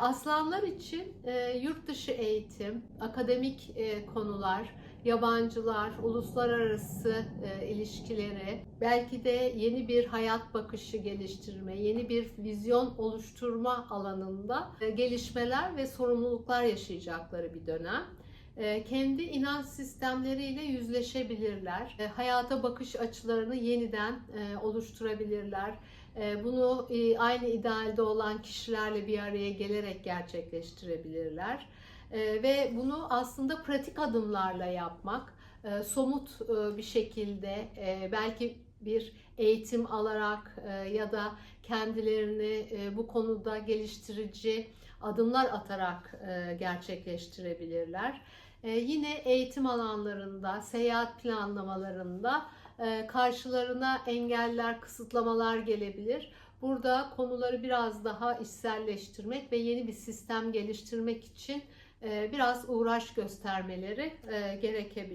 Aslanlar için e, yurt dışı eğitim, akademik e, konular, yabancılar, uluslararası e, ilişkileri, belki de yeni bir hayat bakışı geliştirme, yeni bir vizyon oluşturma alanında e, gelişmeler ve sorumluluklar yaşayacakları bir dönem. E, kendi inanç sistemleriyle yüzleşebilirler. E, hayata bakış açılarını yeniden e, oluşturabilirler. E, Bunu e, aynı idealde olan kişilerle bir araya gelerek gerçekleştirebilirler. Ve bunu aslında pratik adımlarla yapmak, e, somut e, bir şekilde e, belki bir eğitim alarak ya da kendilerini bu konuda geliştirici adımlar atarak gerçekleştirebilirler. Yine eğitim alanlarında, seyahat planlamalarında karşılarına engeller, kısıtlamalar gelebilir. Burada konuları biraz daha içselleştirmek ve yeni bir sistem geliştirmek için biraz uğraş göstermeleri gerekebilir.